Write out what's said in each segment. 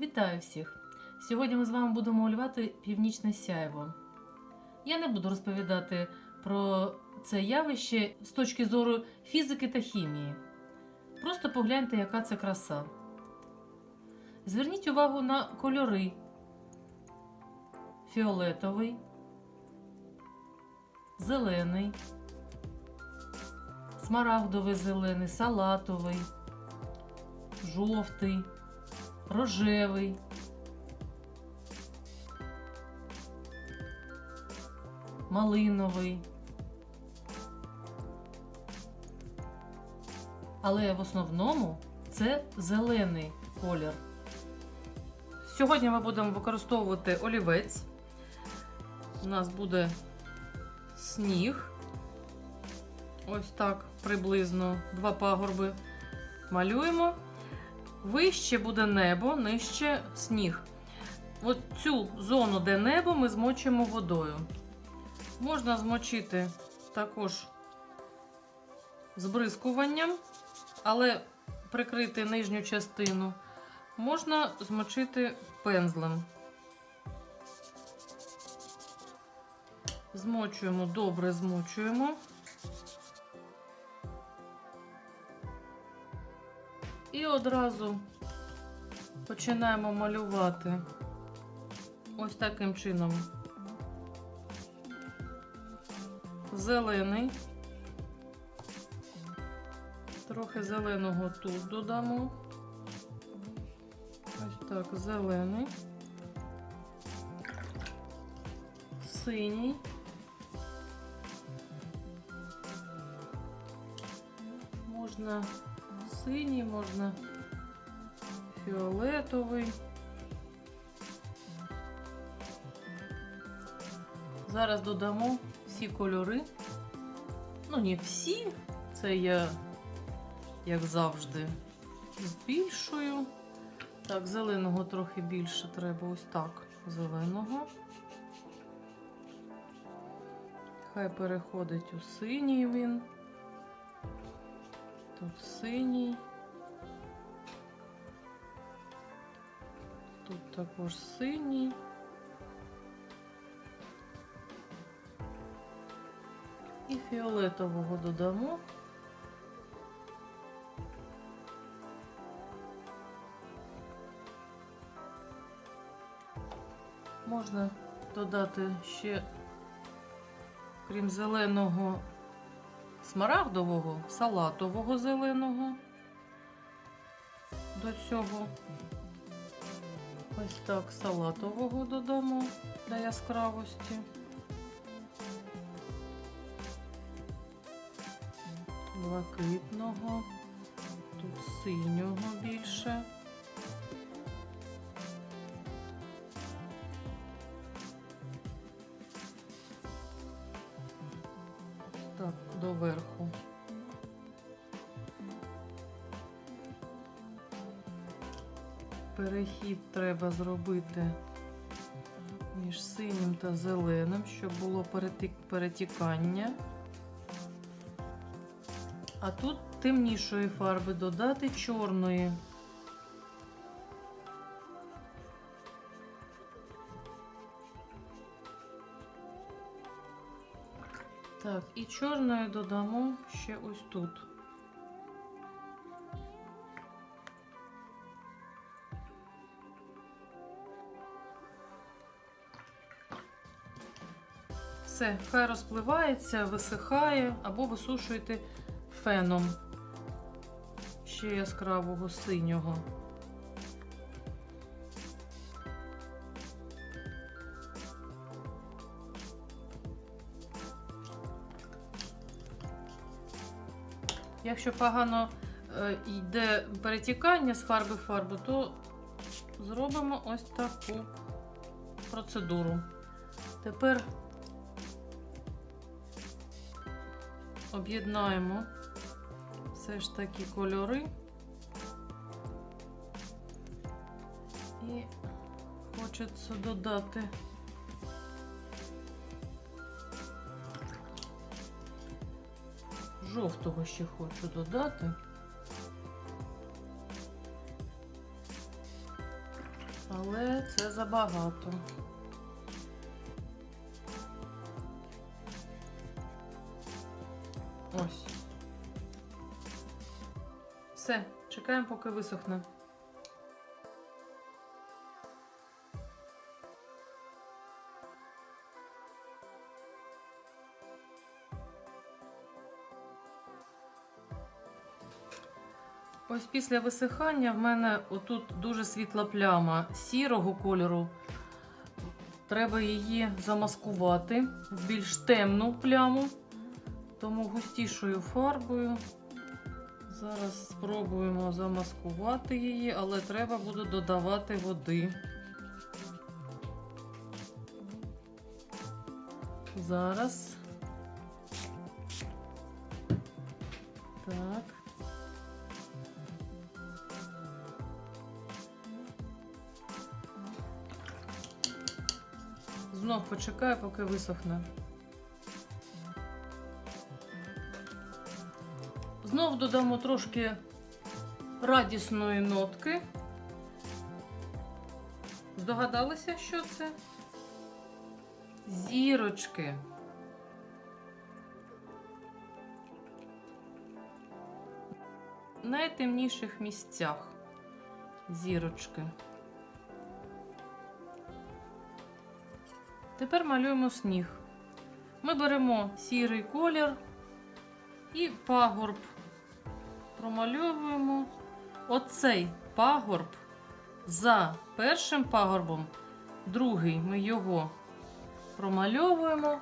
Вітаю всіх! Сьогодні ми з вами будемо малювати північне сяйво. Я не буду розповідати про це явище з точки зору фізики та хімії. Просто погляньте, яка це краса. Зверніть увагу на кольори: фіолетовий, зелений, смарагдовий зелений, салатовий, жовтий рожевий. Малиновий. Але в основному це зелений колір. Сьогодні ми будемо використовувати олівець. У нас буде сніг. Ось так приблизно два пагорби. Малюємо. Вище буде небо, нижче сніг. От цю зону, де небо, ми змочимо водою. Можна змочити також збризкуванням, але прикрити нижню частину можна змочити пензлем. Змочуємо, добре змочуємо. І одразу починаємо малювати ось таким чином. Зелений. Трохи зеленого тут додамо. Ось так, зелений. Синій. Можна синій, можна фіолетовий. Зараз додамо всі кольори. Ну, не всі, це я, як завжди, збільшую. Так, зеленого трохи більше треба ось так. Зеленого. Хай переходить у синій він. Тут синій. Тут також синій. І фіолетового додамо. Можна додати ще, крім зеленого, смарагдового, салатового зеленого до цього. Ось так салатового додамо для яскравості. Блакитного, тут синього більше. Перехід треба зробити між синім та зеленим, щоб було перетікання. А тут темнішої фарби додати чорної. Так, і чорної додамо ще ось тут. Все, хай розпливається, висихає або висушуєте феном ще яскравого синього. Якщо погано е, йде перетікання з фарби в фарбу, то зробимо ось таку процедуру. Тепер об'єднаємо все ж таки кольори і хочеться додати жовтого ще хочу додати. Але це забагато. Чекаємо, поки висохне. Ось після висихання в мене отут дуже світла пляма сірого кольору. Треба її замаскувати в більш темну пляму, тому густішою фарбою. Зараз спробуємо замаскувати її, але треба буде додавати води. Зараз. Так. Знов почекаю, поки висохне. Знов додамо трошки радісної нотки. Здогадалися, що це? Зірочки. Найтемніших місцях зірочки. Тепер малюємо сніг. Ми беремо сірий колір і пагорб. Промальовуємо оцей пагорб за першим пагорбом, другий ми його промальовуємо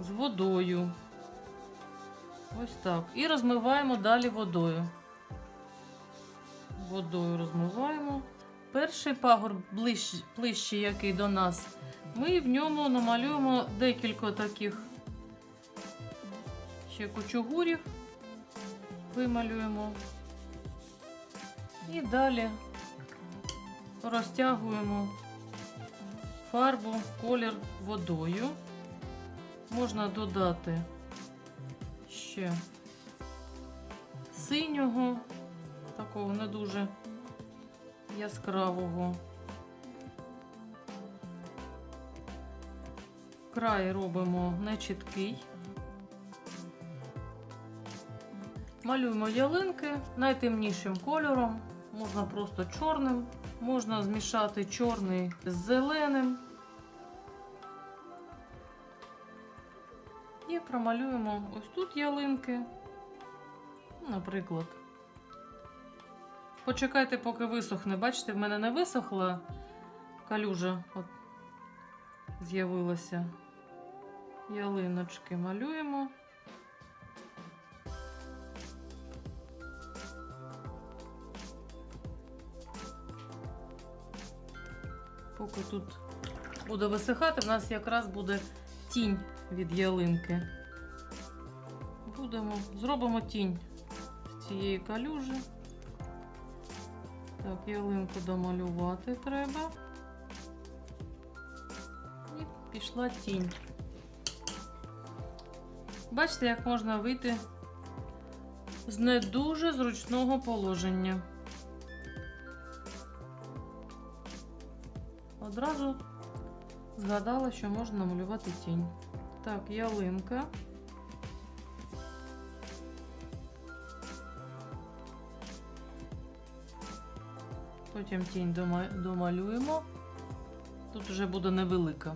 з водою. Ось так. І розмиваємо далі водою. Водою розмиваємо. Перший пагорб ближче, ближче який до нас, ми в ньому намалюємо декілька таких ще кучугурів, вималюємо. І далі розтягуємо фарбу, колір водою. Можна додати ще синього, такого не дуже яскравого. Край робимо нечіткий. Малюємо ялинки найтемнішим кольором, можна просто чорним, можна змішати чорний з зеленим. І промалюємо ось тут ялинки, наприклад. Почекайте, поки висохне. Бачите, в мене не висохла калюжа от з'явилася. Ялиночки малюємо. Поки тут буде висихати, в нас якраз буде тінь від ялинки. Будемо, зробимо тінь з цієї калюжі. Так, ялинку домалювати треба. І пішла тінь. Бачите, як можна вийти з не дуже зручного положення. Одразу згадала, що можна намалювати тінь. Так, ялинка. Потім тінь домалюємо. Тут вже буде невелика.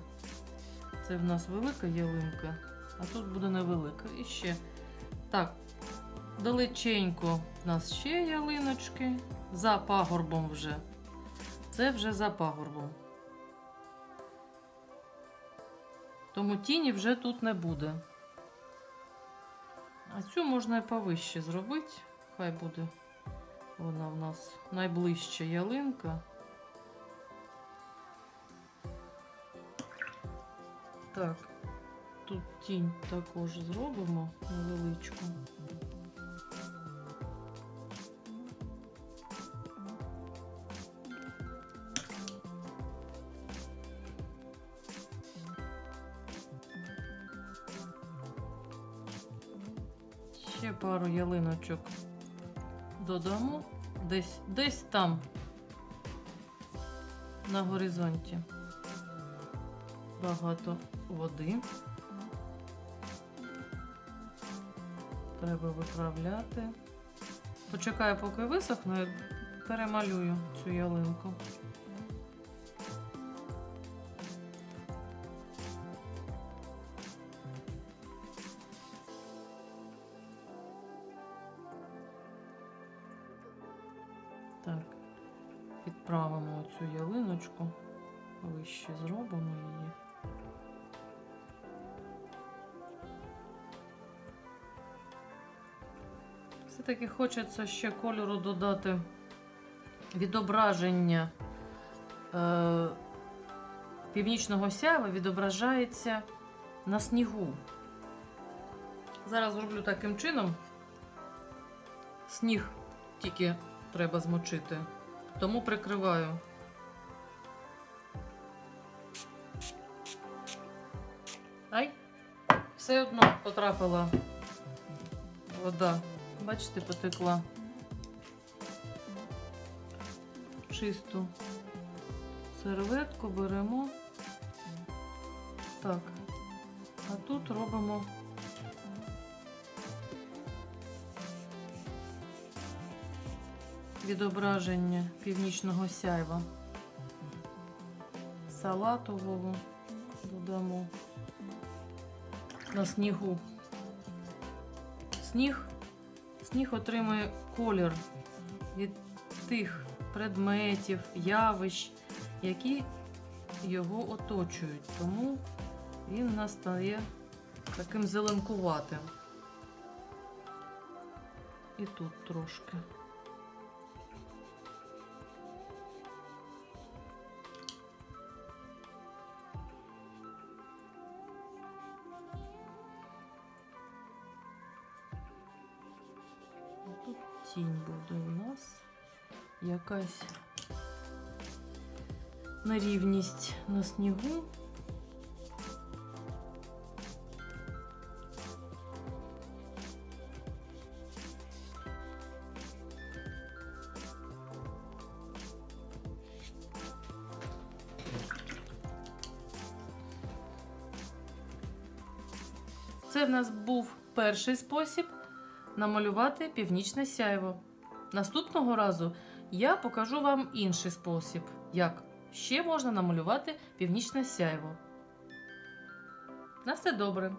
Це в нас велика ялинка, а тут буде невелика. І ще. Так, далеченько в нас ще ялиночки. За пагорбом вже. Це вже за пагорбом. Тому тіні вже тут не буде. А цю можна і повище зробити. Хай буде вона в нас найближча ялинка. Так, тут тінь також зробимо невеличку. Ще пару ялиночок додамо. Десь, десь там на горизонті. Багато води. Треба виправляти. Почекаю, поки висохне, перемалюю цю ялинку. Відправимо цю ялиночку. Вище зробимо її. Все-таки хочеться ще кольору додати відображення е, північного сяйва відображається на снігу. Зараз зроблю таким чином. Сніг тільки треба змочити, тому прикриваю. Ай, все одно потрапила вода. Бачите, потекла. Чисту серветку беремо. Так. А тут робимо відображення північного сяйва. Салатового додамо на снігу. Сніг Сніг отримує колір від тих предметів, явищ, які його оточують. Тому він у нас стає таким зеленкуватим. І тут трошки. Тінь буде у нас якась нерівність на снігу. Це в нас був перший спосіб намалювати північне сяйво. Наступного разу я покажу вам інший спосіб, як ще можна намалювати північне сяйво. На все добре!